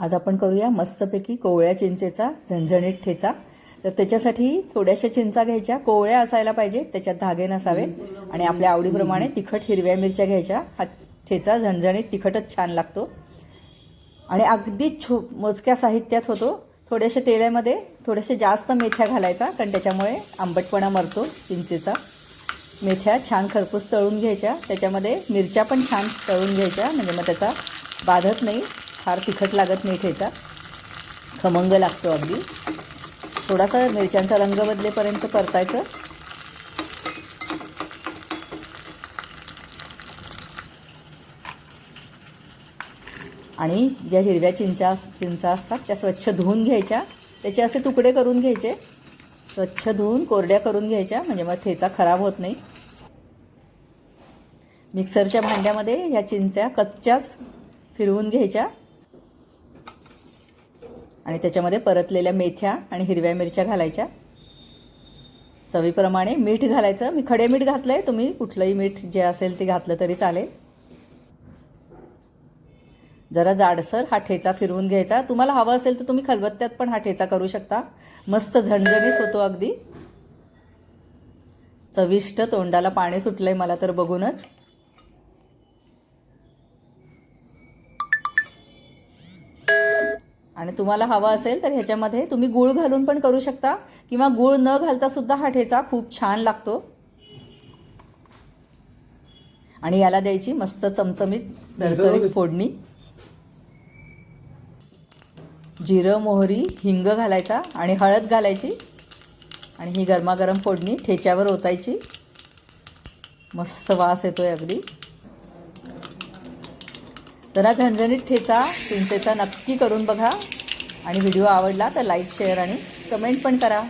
आज आपण करूया मस्तपैकी कोवळ्या चिंचेचा झणझणीत ठेचा. तर त्याच्यासाठी थोड्याशा चिंचा घ्यायच्या. कोवळ्या असायला पाहिजे त्याच्यात धागे नसावे. आणि आपल्या आवडीप्रमाणे तिखट हिरव्या मिरच्या घ्यायच्या. हा ठेचा झणझणीत तिखटच छान लागतो. आणि अगदी छो मोजक्या साहित्यात होतो. थोड्याशा तेलामध्ये थोड्याशा जास्त मेथ्या घालायचा कारण त्याच्यामुळे आंबटपणा मरतो चिंचेचा. मेथ्या छान खरपूस तळून घ्यायच्या. त्याच्यामध्ये मिरच्या पण छान तळून घ्यायच्या. म्हणजे मग त्याचा बाधत नाही. फार तिखट लागत नाही ठेचा. खमंग लागतो अगदी. थोडासा मिरच्यांचा रंग बदलेपर्यंत परतायचं. आणि ज्या हिरव्या चिंचा चिंचा असतात त्या स्वच्छ धुवून घ्यायच्या. त्याचे असे तुकडे करून घ्यायचे. स्वच्छ धुवून कोरड्या करून घ्यायच्या म्हणजे मग ठेचा खराब होत नाही. मिक्सरच्या भांड्यामध्ये ह्या चिंच्या कच्च्याच फिरवून घ्यायच्या. आणि त्याच्यामध्ये परतलेल्या मेथ्या आणि हिरव्या मिरच्या घालायच्या. चवीप्रमाणे मीठ घालायचं. मी खडे मीठ घातलं आहे तुम्ही कुठलंही मीठ जे असेल ते घातलं तरी चालेल. जरा जाडसर हा ठेचा फिरवून घ्यायचा. तुम्हाला हवं असेल तर तुम्ही खलबत्त्यात पण हा ठेचा करू शकता. मस्त झणझणीत होतो अगदी. चविष्ट तोंडाला पाणी सुटलं आहे मला तर बघूनच. आणि तुम्हाला हवा असेल तर ह्याच्यामध्ये तुम्ही गूळ घालून पण करू शकता किंवा गूळ न घालता सुद्धा हा ठेचा खूप छान लागतो. आणि याला द्यायची मस्त चमचमीत चरचरीत फोडणी. जिरं मोहरी हिंग घालायचा आणि हळद घालायची आणि ही गरमागरम फोडणी ठेच्यावर ओतायची. मस्त वास येतोय अगदी. तर हा झणझणीत ठेचा चिंचेचा नक्की करून बघा. आणि व्हिडिओ आवडला तर लाईक शेअर आणि कमेंट पण करा.